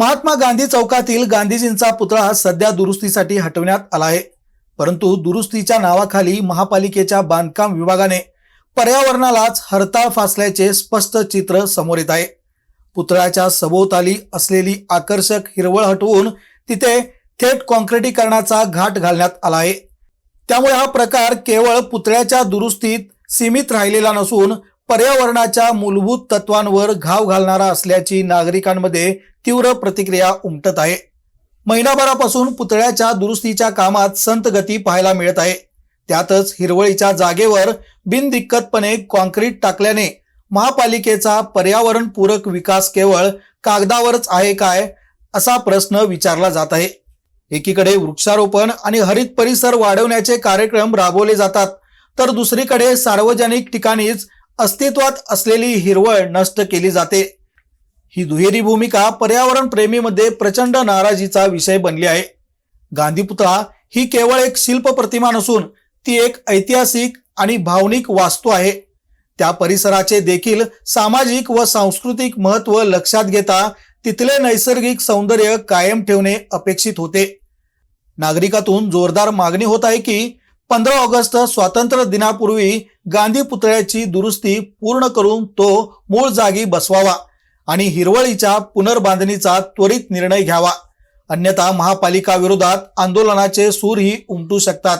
महात्मा गांधी चौकातील गांधीजींचा पुतळा सध्या दुरुस्तीसाठी हटवण्यात आला आहे. परंतु दुरुस्तीच्या नावाखाली महापालिकेच्या बांधकाम विभागाने पर्यावरणालाच हरताळ फासल्याचे स्पष्ट चित्र समोर येत आहे. पुतळ्याच्या सभोवताली असलेली आकर्षक हिरवळ हटवून तिथे थेट कॉन्क्रिटीकरणाचा घाट घालण्यात आला आहे. त्यामुळे हा प्रकार केवळ पुतळ्याच्या दुरुस्तीत सीमित राहिलेला नसून पर्यावरणाच्या मूलभूत तत्वांवर घाव घालणारा असल्याची नागरिकांमध्ये तीव्र प्रतिक्रिया उमटत आहे. महिनाभरापासून पुतळ्याच्या दुरुस्तीच्या कामात संत गती पाहायला मिळत आहे. त्यातच हिरवळीच्या जागेवर बिनदिक्कतपणे कॉन्क्रीट टाकल्याने महापालिकेचा पर्यावरणपूरक विकास केवळ कागदावरच आहे काय असा प्रश्न विचारला जात आहे. एकीकडे वृक्षारोपण आणि हरित परिसर वाढवण्याचे कार्यक्रम राबवले जातात तर दुसरीकडे सार्वजनिक ठिकाणीच अस्तित्वात असलेली हिरवळ नष्ट केली जाते. ही दुहेरी भूमिका पर्यावरण प्रेमीमध्ये प्रचंड नाराजीचा विषय बनली आहे. गांधी पुतळा ही केवळ एक शिल्प प्रतिमा नसून ती एक ऐतिहासिक आणि भावनिक वास्तू आहे. त्या परिसराचे देखील सामाजिक व सांस्कृतिक महत्त्व लक्षात घेता तिथले नैसर्गिक सौंदर्य कायम ठेवणे अपेक्षित होते. नागरिकातून जोरदार मागणी होत आहे की पंधरा ऑगस्ट स्वातंत्र्य दिनापूर्वी गांधी पुतळ्याची दुरुस्ती पूर्ण करून तो मूळ जागी बसवावा आणि हिरवळीच्या पुनर्बांधणीचा त्वरित निर्णय घ्यावा. अन्यथा महापालिका विरोधात आंदोलनाचे सूरही उमटू शकतात.